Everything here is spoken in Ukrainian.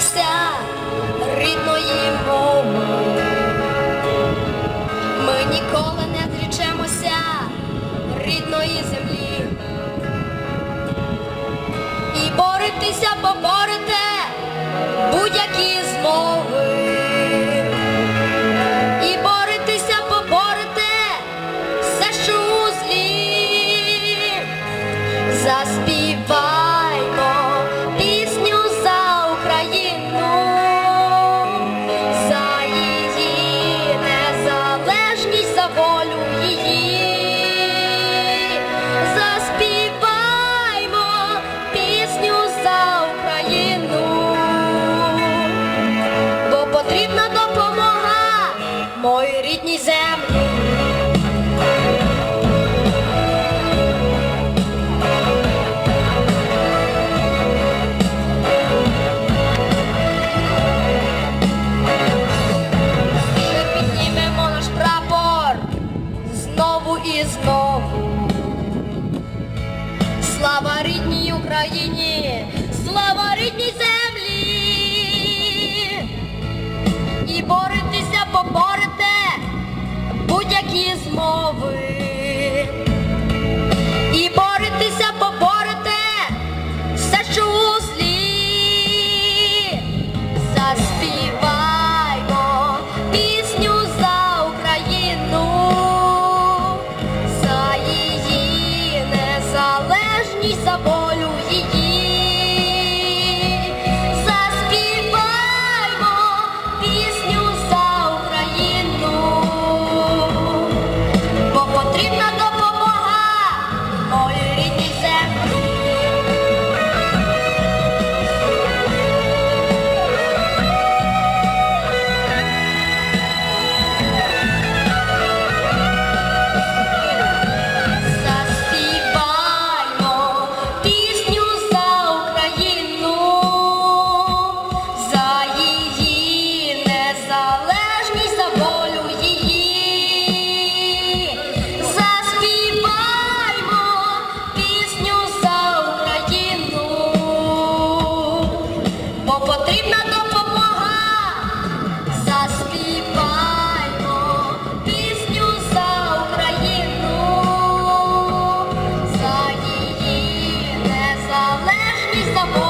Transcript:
Боїмося рідної мови, ми ніколи не зрічемося рідної землі і боритися поборемо. знову. Слава рідній Україні, слава рідній землі. І боритися, поборете будь-які змови. І боритися, поборете все, що у злі заспів. ній забор. потрібна допомога. Заспіваймо пісню за Україну, за її незалежність.